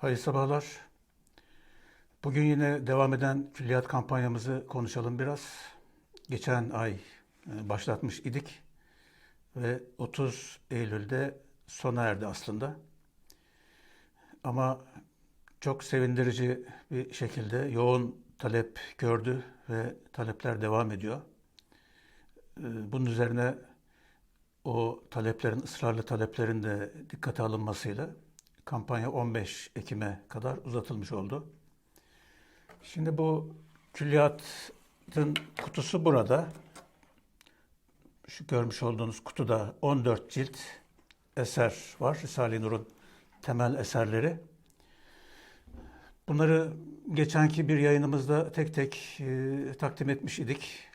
Hayırlı sabahlar. Bugün yine devam eden külliyat kampanyamızı konuşalım biraz. Geçen ay e, başlatmış idik ve 30 Eylül'de sona erdi aslında. Ama çok sevindirici bir şekilde yoğun talep gördü ve talepler devam ediyor. E, Bunun üzerine o taleplerin, ısrarlı taleplerin de dikkate alınmasıyla kampanya 15 Ekim'e kadar uzatılmış oldu. Şimdi bu külliyatın kutusu burada. Şu görmüş olduğunuz kutuda 14 cilt eser var. Risale-i Nur'un temel eserleri. Bunları geçenki bir yayınımızda tek tek e, takdim etmiş idik.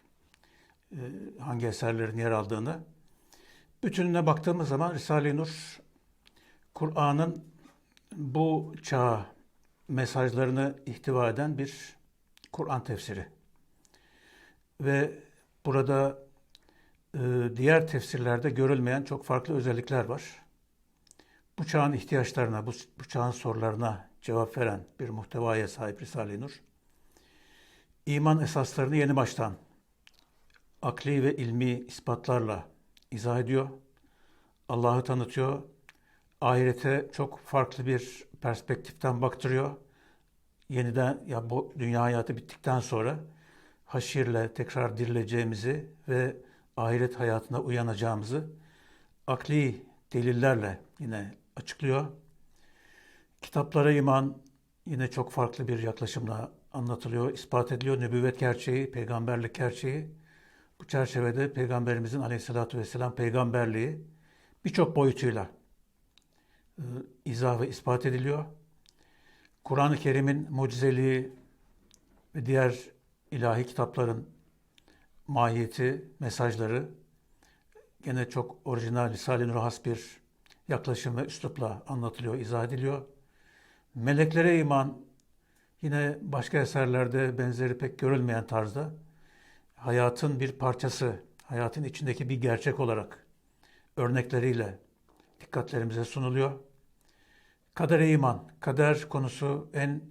E, hangi eserlerin yer aldığını. Bütününe baktığımız zaman Risale-i Nur Kur'an'ın bu çağ mesajlarını ihtiva eden bir Kur'an tefsiri. Ve burada e, diğer tefsirlerde görülmeyen çok farklı özellikler var. Bu çağın ihtiyaçlarına, bu, bu çağın sorularına cevap veren bir muhtevaya sahip Risale-i Nur. İman esaslarını yeni baştan akli ve ilmi ispatlarla izah ediyor. Allah'ı tanıtıyor. Ahirete çok farklı bir perspektiften baktırıyor. Yeniden ya bu dünya hayatı bittikten sonra haşirle tekrar dirileceğimizi ve ahiret hayatına uyanacağımızı akli delillerle yine açıklıyor. Kitaplara iman yine çok farklı bir yaklaşımla anlatılıyor, ispat ediliyor. Nübüvvet gerçeği, peygamberlik gerçeği. Bu çerçevede Peygamberimizin aleyhissalatü vesselam peygamberliği birçok boyutuyla izah ve ispat ediliyor. Kur'an-ı Kerim'in mucizeliği ve diğer ilahi kitapların mahiyeti, mesajları gene çok orijinal Risale-i Nur'a has bir yaklaşım ve üslupla anlatılıyor, izah ediliyor. Meleklere iman yine başka eserlerde benzeri pek görülmeyen tarzda hayatın bir parçası, hayatın içindeki bir gerçek olarak örnekleriyle dikkatlerimize sunuluyor. Kadere iman, kader konusu en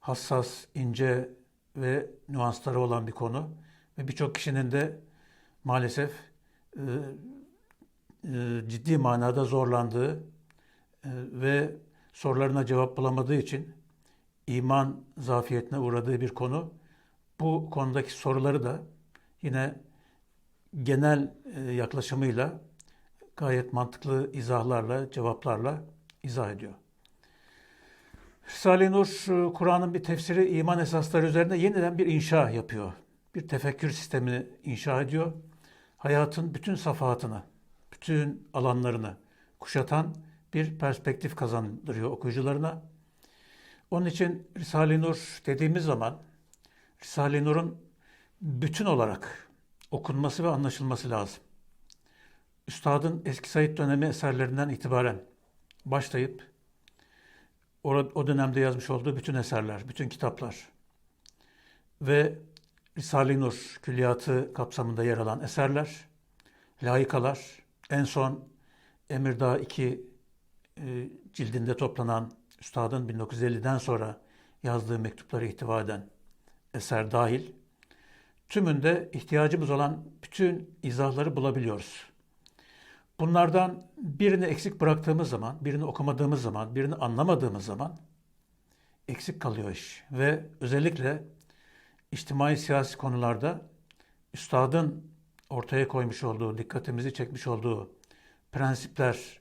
hassas, ince ve nüansları olan bir konu ve birçok kişinin de maalesef e, e, ciddi manada zorlandığı e, ve sorularına cevap bulamadığı için iman zafiyetine uğradığı bir konu. Bu konudaki soruları da yine genel e, yaklaşımıyla gayet mantıklı izahlarla, cevaplarla izah ediyor. Risale-i Nur, e, Kur'an'ın bir tefsiri iman esasları üzerine yeniden bir inşa yapıyor. Bir tefekkür sistemini inşa ediyor. Hayatın bütün safahatını, bütün alanlarını kuşatan bir perspektif kazandırıyor okuyucularına. Onun için Risale-i Nur dediğimiz zaman Risale-i Nur'un bütün olarak okunması ve anlaşılması lazım. Üstadın Eski Said dönemi eserlerinden itibaren başlayıp o, dönemde yazmış olduğu bütün eserler, bütün kitaplar ve Risale-i Nur külliyatı kapsamında yer alan eserler, layıkalar, en son Emirdağ 2 e, cildinde toplanan Üstadın 1950'den sonra yazdığı mektupları ihtiva eden eser dahil tümünde ihtiyacımız olan bütün izahları bulabiliyoruz. Bunlardan birini eksik bıraktığımız zaman, birini okumadığımız zaman, birini anlamadığımız zaman eksik kalıyor iş. Ve özellikle içtimai siyasi konularda üstadın ortaya koymuş olduğu, dikkatimizi çekmiş olduğu prensipler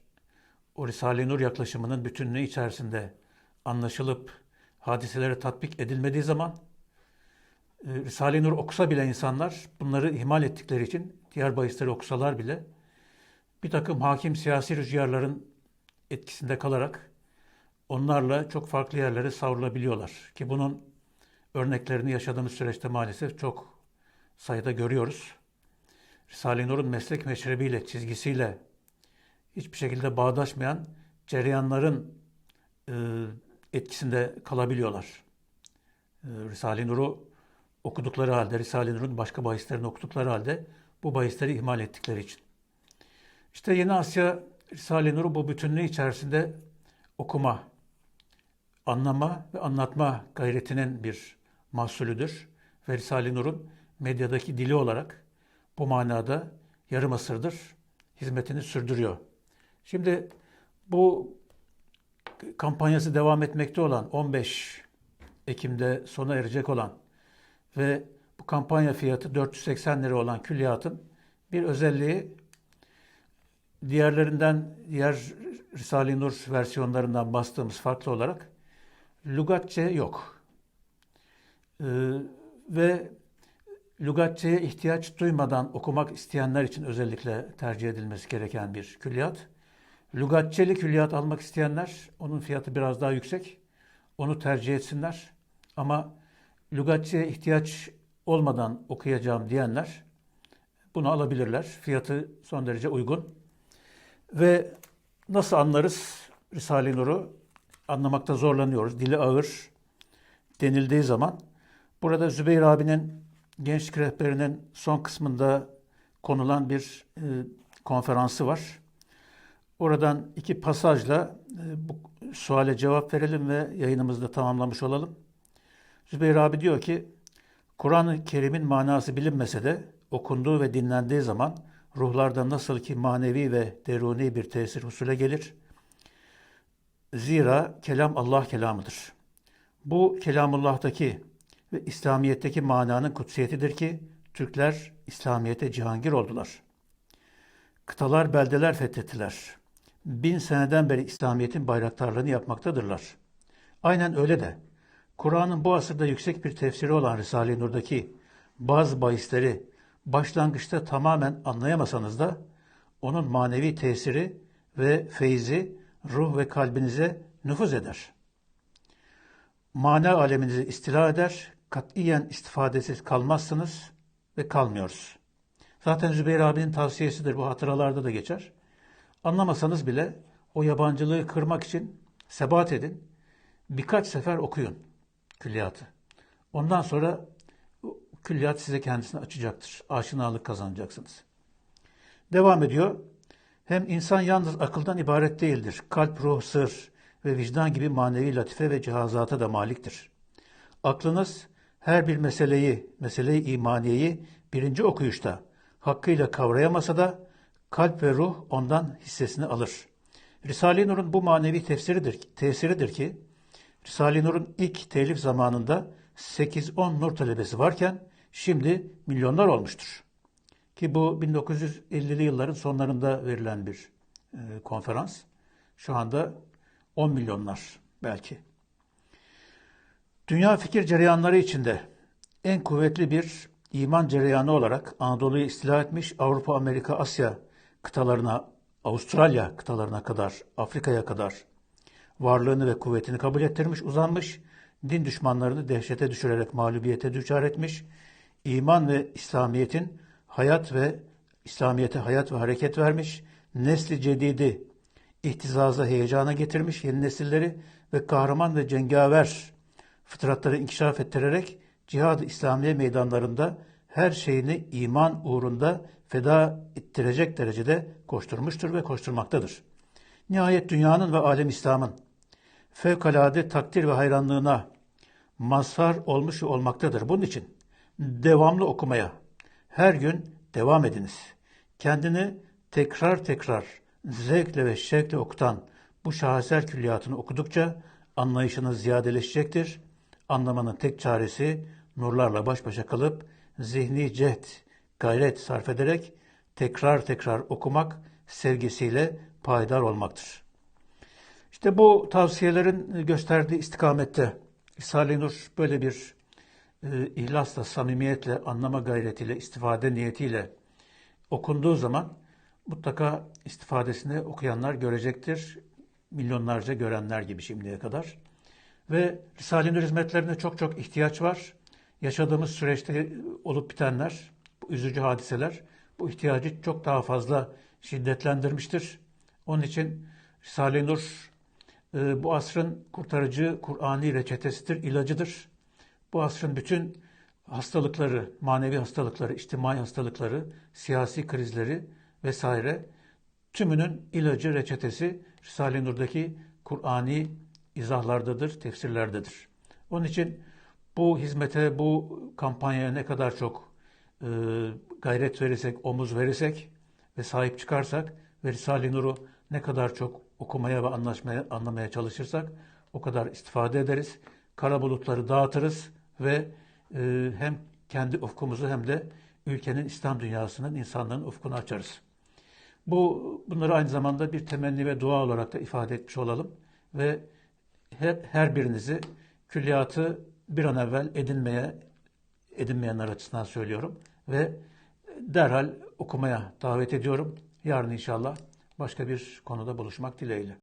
o Risale-i Nur yaklaşımının bütünlüğü içerisinde anlaşılıp hadiselere tatbik edilmediği zaman e, Risale-i Nur okusa bile insanlar bunları ihmal ettikleri için diğer bahisleri okusalar bile bir takım hakim siyasi rüzgarların etkisinde kalarak onlarla çok farklı yerlere savrulabiliyorlar. Ki bunun örneklerini yaşadığımız süreçte maalesef çok sayıda görüyoruz. Risale-i Nur'un meslek meşrebiyle, çizgisiyle hiçbir şekilde bağdaşmayan cereyanların e, etkisinde kalabiliyorlar. E, Risale-i Nur'u okudukları halde, Risale-i Nur'un başka bahislerini okudukları halde bu bahisleri ihmal ettikleri için. İşte Yeni Asya Risale-i Nur'u bu bütünlüğü içerisinde okuma, anlama ve anlatma gayretinin bir mahsulüdür. Ve Risale-i Nur'un medyadaki dili olarak bu manada yarım asırdır hizmetini sürdürüyor. Şimdi bu kampanyası devam etmekte olan 15 Ekim'de sona erecek olan ve bu kampanya fiyatı 480 lira olan külliyatın bir özelliği diğerlerinden, diğer Risale-i Nur versiyonlarından bastığımız farklı olarak lügatçe yok. Ee, ve lügatçeye ihtiyaç duymadan okumak isteyenler için özellikle tercih edilmesi gereken bir külliyat. Lügatçeli külliyat almak isteyenler, onun fiyatı biraz daha yüksek. Onu tercih etsinler. Ama lügatçıya ihtiyaç olmadan okuyacağım diyenler bunu alabilirler. Fiyatı son derece uygun. Ve nasıl anlarız Risale-i Nur'u? Anlamakta zorlanıyoruz. Dili ağır denildiği zaman. Burada Zübeyir abinin gençlik rehberinin son kısmında konulan bir e, konferansı var. Oradan iki pasajla e, bu suale cevap verelim ve yayınımızı da tamamlamış olalım. Zübeyir abi diyor ki, Kur'an-ı Kerim'in manası bilinmese de okunduğu ve dinlendiği zaman ruhlarda nasıl ki manevi ve deruni bir tesir husule gelir. Zira kelam Allah kelamıdır. Bu kelamullah'taki ve İslamiyet'teki mananın kutsiyetidir ki Türkler İslamiyet'e cihangir oldular. Kıtalar, beldeler fethettiler. Bin seneden beri İslamiyet'in bayraktarlığını yapmaktadırlar. Aynen öyle de Kur'an'ın bu asırda yüksek bir tefsiri olan Risale-i Nur'daki bazı bahisleri başlangıçta tamamen anlayamasanız da onun manevi tesiri ve feyzi ruh ve kalbinize nüfuz eder. Mana aleminizi istila eder, katiyen istifadesiz kalmazsınız ve kalmıyoruz. Zaten Zübeyir abinin tavsiyesidir, bu hatıralarda da geçer. Anlamasanız bile o yabancılığı kırmak için sebat edin, birkaç sefer okuyun külliyatı. Ondan sonra külliyat size kendisini açacaktır. Aşinalık kazanacaksınız. Devam ediyor. Hem insan yalnız akıldan ibaret değildir. Kalp, ruh, sır ve vicdan gibi manevi latife ve cihazata da maliktir. Aklınız her bir meseleyi, meseleyi imaniyeyi birinci okuyuşta hakkıyla kavrayamasa da kalp ve ruh ondan hissesini alır. Risale-i Nur'un bu manevi tefsiridir, tesiridir ki Risale-i Nur'un ilk telif zamanında 8-10 nur talebesi varken şimdi milyonlar olmuştur. Ki bu 1950'li yılların sonlarında verilen bir e, konferans. Şu anda 10 milyonlar belki. Dünya fikir cereyanları içinde en kuvvetli bir iman cereyanı olarak Anadolu'yu istila etmiş, Avrupa, Amerika, Asya kıtalarına, Avustralya kıtalarına kadar, Afrika'ya kadar varlığını ve kuvvetini kabul ettirmiş, uzanmış, din düşmanlarını dehşete düşürerek mağlubiyete düçar etmiş, iman ve İslamiyet'in hayat ve İslamiyet'e hayat ve hareket vermiş, nesli cedidi ihtizaza, heyecana getirmiş yeni nesilleri ve kahraman ve cengaver fıtratları inkişaf ettirerek cihad-ı İslamiye meydanlarında her şeyini iman uğrunda feda ettirecek derecede koşturmuştur ve koşturmaktadır. Nihayet dünyanın ve alem İslam'ın fevkalade takdir ve hayranlığına mazhar olmuş olmaktadır. Bunun için devamlı okumaya, her gün devam ediniz. Kendini tekrar tekrar zevkle ve şevkle okutan bu şaheser külliyatını okudukça anlayışınız ziyadeleşecektir. Anlamanın tek çaresi nurlarla baş başa kalıp zihni cehd, gayret sarf ederek tekrar tekrar okumak sevgisiyle payidar olmaktır. İşte bu tavsiyelerin gösterdiği istikamette Risale-i Nur böyle bir e, ihlasla, samimiyetle, anlama gayretiyle, istifade niyetiyle okunduğu zaman mutlaka istifadesini okuyanlar görecektir. Milyonlarca görenler gibi şimdiye kadar. Ve Risale-i Nur hizmetlerine çok çok ihtiyaç var. Yaşadığımız süreçte olup bitenler, bu üzücü hadiseler bu ihtiyacı çok daha fazla şiddetlendirmiştir. Onun için Risale-i Nur e, bu asrın kurtarıcı Kur'ani reçetesidir, ilacıdır. Bu asrın bütün hastalıkları, manevi hastalıkları, içtimai hastalıkları, siyasi krizleri vesaire tümünün ilacı, reçetesi Risale-i Nur'daki Kur'ani izahlardadır, tefsirlerdedir. Onun için bu hizmete, bu kampanyaya ne kadar çok e, gayret verirsek, omuz verirsek ve sahip çıkarsak ve Risale-i Nur'u ne kadar çok okumaya ve anlaşmaya, anlamaya çalışırsak o kadar istifade ederiz. Kara bulutları dağıtırız ve e, hem kendi ufkumuzu hem de ülkenin İslam dünyasının, insanların ufkunu açarız. Bu bunları aynı zamanda bir temenni ve dua olarak da ifade etmiş olalım ve hep her birinizi külliyatı bir an evvel edinmeye edinmeyenler açısından söylüyorum ve derhal okumaya davet ediyorum. Yarın inşallah başka bir konuda buluşmak dileğiyle.